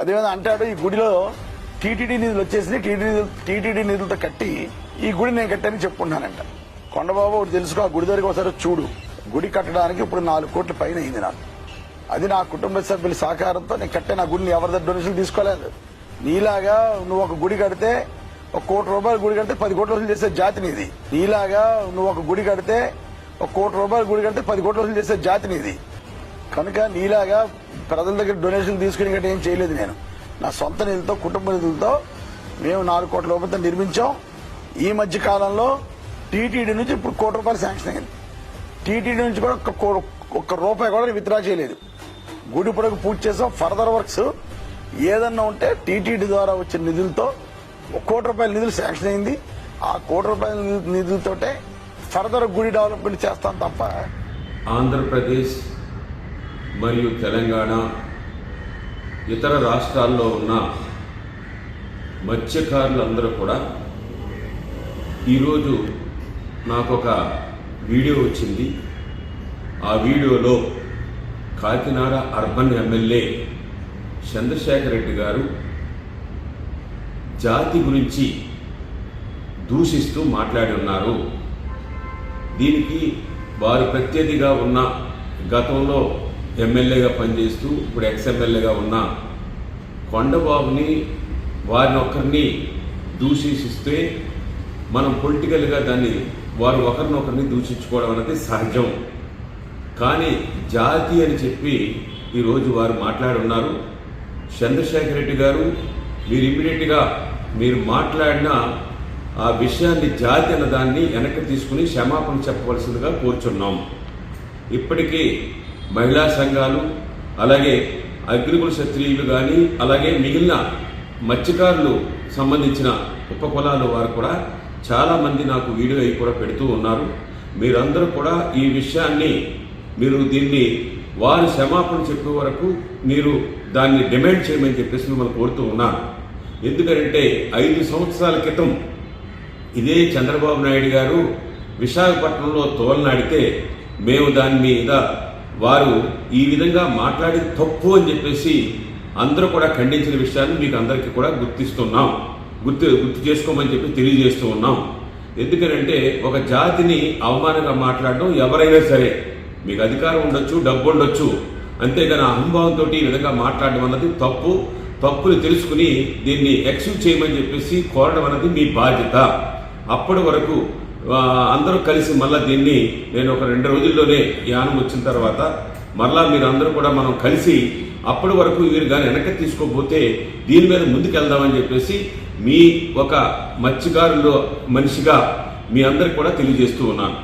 అదేవిధంగా అంటాడు ఈ గుడిలో టీటీడీ నిధులు వచ్చేసి టీటీడీ టీటీడీ నిధులతో కట్టి ఈ గుడి నేను కట్టానని చెప్పుకుంటానంట కొండబాబు ఒకటి తెలుసుకో ఆ గుడి దగ్గరికి ఒకసారి చూడు. గుడి కట్టడానికి ఇప్పుడు నాలుగు కోట్ల పైన అయింది నాకు. అది నా కుటుంబ సభ్యుల సహకారంతో నేను కట్టే నా గుడిని ఎవరి దగ్గర డొనేషన్ తీసుకోలేదు. నీలాగా నువ్వు ఒక గుడి కడితే ఒక కోటి రూపాయలు గుడి కడితే పది కోట్ల వసూలు చేసే జాతి నీది. నీలాగా నువ్వు ఒక గుడి కడితే ఒక కోటి రూపాయలు గుడి కడితే పది కోట్ల వసూలు చేసే జాతి నీది. కనుక నీలాగా ప్రజల దగ్గర డొనేషన్ తీసుకుని గట్రా ఏం చేయలేదు నేను. నా సొంత నిధులతో కుటుంబ నిధులతో మేము నాలుగు కోట్ల రూపాయలతో నిర్మించాం. ఈ మధ్య కాలంలో టీటీడీ నుంచి ఇప్పుడు కోటి రూపాయలు శాంక్షన్ అయింది. టీటీడీ నుంచి కూడా ఒక్క రూపాయి కూడా విత్డ్రా చేయలేదు. గుడి పొడకు పూజ చేసాం. ఫర్దర్ వర్క్స్ ఏదన్నా ఉంటే టీటీడీ ద్వారా వచ్చిన నిధులతో ఒక కోటి రూపాయల నిధులు శాంక్షన్ అయింది. ఆ కోటి రూపాయల నిధులతోటే ఫర్దర్ గుడి డెవలప్మెంట్ చేస్తాం తప్ప ఆంధ్రప్రదేశ్ మరియు తెలంగాణ ఇతర రాష్ట్రాల్లో ఉన్న మత్స్యకారులందరూ కూడా ఈరోజు నాకు ఒక వీడియో వచ్చింది. ఆ వీడియోలో కాకినాడ అర్బన్ ఎమ్మెల్యే చంద్రశేఖర్ రెడ్డి గారు జాతి గురించి దూషిస్తూ మాట్లాడి ఉన్నారు. దీనికి వారు ప్రత్యర్థిగా ఉన్న గతంలో ఎమ్మెల్యేగా పనిచేస్తూ ఇప్పుడు ఎక్స్ఎమ్మెల్యేగా ఉన్న కొండబాబుని వారిని ఒకరిని దూషిస్తే మనం పొలిటికల్గా దాన్ని వారు ఒకరినొకరిని దూషించుకోవడం అనేది సహజం. కానీ జాతి అని చెప్పి ఈరోజు వారు మాట్లాడున్నారు. చంద్రశేఖర్ రెడ్డి గారు మీరు ఇమ్మీడియట్గా మీరు మాట్లాడిన ఆ విషయాన్ని జాతి అన్న దాన్ని వెనక్కి తీసుకుని క్షమాపణ చెప్పవలసిందిగా కోరుచున్నాం. ఇప్పటికీ మహిళా సంఘాలు అలాగే అగ్నికుల క్షత్రియులు కానీ అలాగే మిగిలిన మత్స్యకారులు సంబంధించిన ఉపకులాల వారు కూడా చాలామంది నాకు వీడియో అయి కూడా పెడుతూ ఉన్నారు. మీరందరూ కూడా ఈ విషయాన్ని మీరు దీన్ని వారు క్షమాపణ చెప్పే వరకు మీరు దాన్ని డిమాండ్ చేయమని చెప్పేసి మిమ్మల్ని కోరుతూ ఉన్నాను. ఎందుకంటే ఐదు సంవత్సరాల క్రితం ఇదే చంద్రబాబు నాయుడు గారు విశాఖపట్నంలో తోలనాడితే మేము దాని మీద వారు ఈ విధంగా మాట్లాడి తప్పు అని చెప్పేసి అందరూ కూడా ఖండించిన విషయాన్ని మీకు అందరికీ కూడా గుర్తిస్తున్నాం. గుర్తు గుర్తు చేసుకోమని చెప్పి తెలియజేస్తూ ఉన్నాం. ఎందుకనంటే ఒక జాతిని అవమానంగా మాట్లాడడం ఎవరైనా సరే మీకు అధికారం ఉండొచ్చు డబ్బు ఉండొచ్చు. అంతేగాని అహంభావంతో ఈ విధంగా మాట్లాడడం అన్నది తప్పు. తప్పులు తెలుసుకుని దీన్ని ఎక్స్క్యూజ్ చేయమని చెప్పేసి కోరడం అన్నది మీ బాధ్యత. అప్పటి వరకు అందరూ కలిసి మళ్ళీ దీన్ని నేను ఒక రెండు రోజుల్లోనే యానం వచ్చిన తర్వాత మరలా మీరు అందరూ కూడా మనం కలిసి అప్పటి వరకు వీరు కానీ వెనక్కి తీసుకోకపోతే దీని మీద ముందుకెళ్దామని చెప్పేసి మీ ఒక మత్స్యకారులో మనిషిగా మీ అందరికి కూడా తెలియజేస్తూ ఉన్నాను.